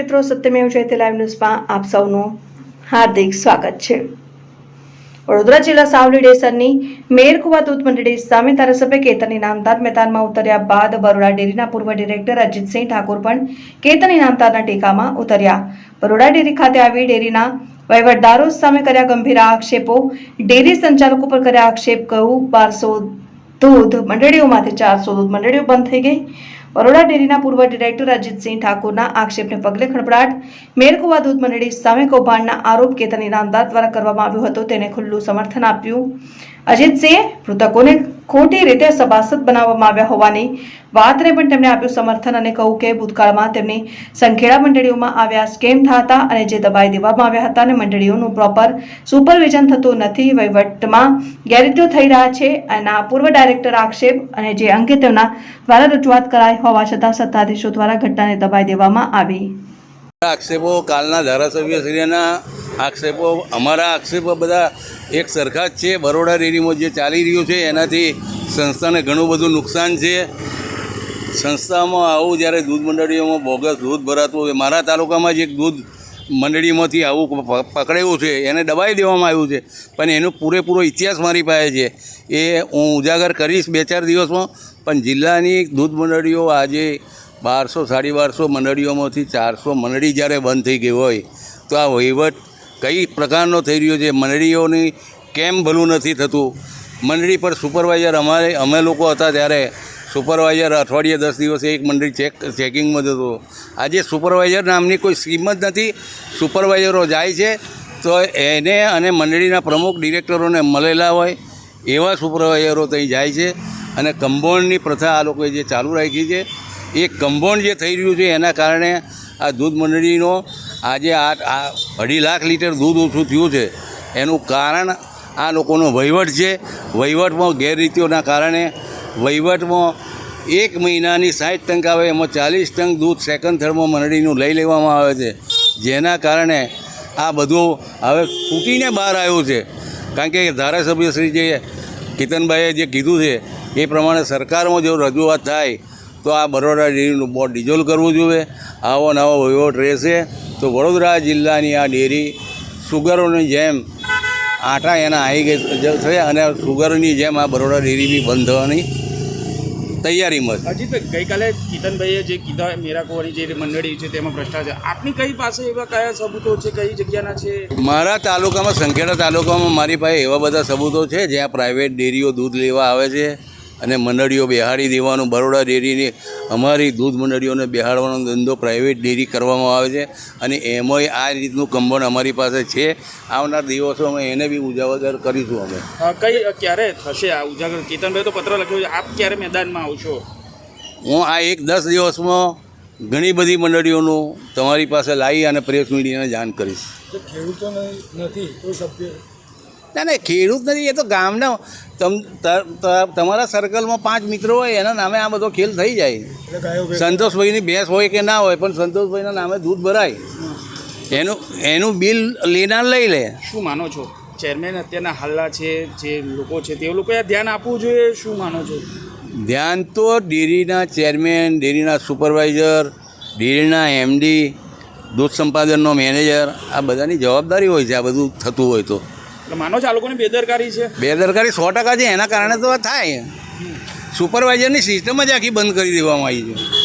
મિત્રો, સત્યમેવ જયતે લાઈવ ન્યૂઝમાં આપ સૌનું હાર્દિક સ્વાગત છે. વડોદરા જિલ્લા સાવલી ડેસરની મેરકુવા દૂધ મંડળી સામે ધારાસભ્ય કેતન ઇનામદાર મેદાનમાં ઉતર્યા બાદ બરોડા ડેરીના પૂર્વ ડિરેક્ટર અજીતસિંહ ઠાકોર પણ કેતન ઇનામદારના ટેકામાં ઉતર્યા. બરોડા ડેરી ખાતે આવી ડેરીના વહીવટદારો સામે કર્યા ગંભીર આક્ષેપો. ડેરી સંચાલકો પર કર્યા આક્ષેપ, કહ્યું, બારસો દૂધ મંડળીઓમાંથી ચારસો દૂધ મંડળીઓ બંધ થઈ ગઈ. બરોડા ડેરીના પૂર્વ ડિરેક્ટર અજીતસિંહ ઠાકોરના આક્ષેપને પગલે ખળભળાટ મેરકુવા દૂધ મંડળી સામે કૌભાંડના આરોપ કેતન ઇનામદાર દ્વારા કરવામાં આવ્યો હતો. તેને ખુલ્લું સમર્થન આપ્યું. અજીતસિંહે મૃતકોને ખોટી રીતે સભાસદ બનાવવામાં આવ્યા હોવાની વાતને પણ તેમણે આપ્યું સમર્થન અને કહ્યું કે ભૂતકાળમાં તેમની સંખેડા મંડળીઓમાં આવ્યા સ્કેમ થતા અને જે દબાઈ દેવામાં આવ્યા હતા અને મંડળીઓનું પ્રોપર સુપરવિઝન થતું નથી, વહીવટમાં ગેરરીતિઓ થઈ રહ્યા છે એના પૂર્વ ડાયરેક્ટર આક્ષેપ અને જે અંગે તેમના દ્વારા રજૂઆત કરાઈ હોવા છતાં સત્તાધીશો દ્વારા ઘટનાને દબાઈ દેવામાં આવી. આક્ષેપો કાલના ધારાસભ્યશ્રીના આક્ષેપો, અમારા આક્ષેપો બધા એક સરખા જ છે. બરોડા ડેરીમાં જે ચાલી રહ્યું છે, એનાથી સંસ્થાને ઘણું બધું નુકસાન છે. સંસ્થામાં આવું જ્યારે દૂધ મંડળીઓમાં બોગસ દૂધ ભરાતું હોય, મારા તાલુકામાં જ એક દૂધ મંડળીમાંથી આવું પકડાયું છે. એને દબાઈ દેવામાં આવ્યું છે. પણ એનો પૂરેપૂરો ઇતિહાસ મારી પાસે છે. એ હું ઉજાગર કરીશ બે ચાર દિવસમાં. પણ જિલ્લાની દૂધ મંડળીઓ આજે બારસો, સાડી બારસો મંડળીઓમાંથી ચારસો મંડળી જ્યારે બંધ થઈ ગઈ હોય, તો આ વહીવટ કઈ પ્રકારનો થઈ રહ્યો છે? મંડળીઓની કેમ ભલું નથી થતું? મંડળી પર સુપરવાઇઝર અમારે, અમે લોકો હતા ત્યારે સુપરવાઇઝર અઠવાડિયે દસ દિવસે એક મંડળી ચેક, ચેકિંગમાં જતો. આજે સુપરવાઇઝર નામની કોઈ સ્કીમ જ નથી. સુપરવાઇઝરો જાય છે, તો એને અને મંડળીના પ્રમુખ ડિરેક્ટરોને મળેલા હોય એવા સુપરવાઇઝરો ત્યાં જાય છે. અને કમ્પાઉન્ડની પ્રથા આ લોકોએ જે ચાલુ રાખી છે. એ કમ્પાઉન્ડ જે થઈ રહ્યું છે એના કારણે આ દૂધ મંડળીનો આજે આ અઢી લાખ લીટર દૂધ ઓછું થયું છે. એનું કારણ આ લોકોનો વહીવટ છે. વહીવટમાં ગેરરીતિઓના કારણે વહીવટમાં એક મહિનાની સાઠ ટંક આવે, એમાં ચાલીસ ટંક દૂધ સેકન્ડ થર્ડમાં મંડળીનું લઈ લેવામાં આવે છે. જેના કારણે આ બધું હવે ફૂટીને બહાર આવ્યું છે. કારણ કે ધારાસભ્ય શ્રી જે કિતનભાઈએ જે કીધું છે, એ પ્રમાણે સરકારમાં જો રજૂઆત થાય, તો આ બરોડા ડેરીનું બોર્ડ ડિઝોલ્વ કરવું જોઈએ. આવો નવો વહીવટ રહેશે. તો વડોદરા જિલ્લાની આ ડેરી સુગરોની જેમ આટા એના આવી ગઈ છે અને સુગરની જેમ આ બરોડા ડેરી બી બંધ થવાની તૈયારીમાં છે. અજીતભાઈ ગઈકાલે કિતનભાઈએ જે કીધા મેરાકોવાની જે મંડળી છે તેમાં ભ્રષ્ટાચાર આપની કઈ પાસે એવા કયા સબૂતો છે? કઈ જગ્યાના છે? મારા તાલુકામાં સંખેડા તાલુકામાં મારી પાસે એવા બધા સબૂતો છે જ્યાં પ્રાઇવેટ ડેરીઓ દૂધ લેવા આવે છે અને મંડળીઓ બેહાડી દેવાનું બરોડા ડેરીની અમારી દૂધ મંડળીઓને બેહાડવાનો ધંધો પ્રાઇવેટ ડેરી કરવામાં આવે છે અને એમાંય આ રીતનું કંબણ અમારી પાસે છે. આવનાર દિવસોમાં એને બી ઉજાગર કરીશું અમે. કઈ ક્યારે થશે આ ઉજાગર? કેતનભાઈ તો પત્ર લખ્યો છે. આપ ક્યારે મેદાનમાં આવશો હું આ એક દસ દિવસમાં ઘણી બધી મંડળીઓનું તમારી પાસે લાવી અને પ્રેસ મીડિયાને જાણ કરીશ. ના ના ખેડૂત નથી એ તો ગામના. તમ તમારા સર્કલમાં પાંચ મિત્રો હોય એના નામે આ બધો ખેલ થઈ જાય. સંતોષભાઈની ભેંસ હોય કે ના હોય પણ સંતોષભાઈના નામે દૂધ ભરાય. એનું એનું બિલ લેનાર લઈ લે. શું માનો છો? ચેરમેન અત્યારના હાલના છે જે લોકો છે તે લોકોએ ધ્યાન આપવું જોઈએ શું માનો છો? ધ્યાન તો ડેરીના ચેરમેન ડેરીના સુપરવાઇઝર ડેરીના એમડી દૂધ સંપાદનનો મેનેજર આ બધાની જવાબદારી હોય છે આ બધું થતું હોય તો. માનો છો આ લોકોની બેદરકારી છે? બેદરકારી સો ટકા છે. એના કારણે તો થાય. સુપરવાઇઝરની સિસ્ટમ જ આખી બંધ કરી દેવામાં આવી છે.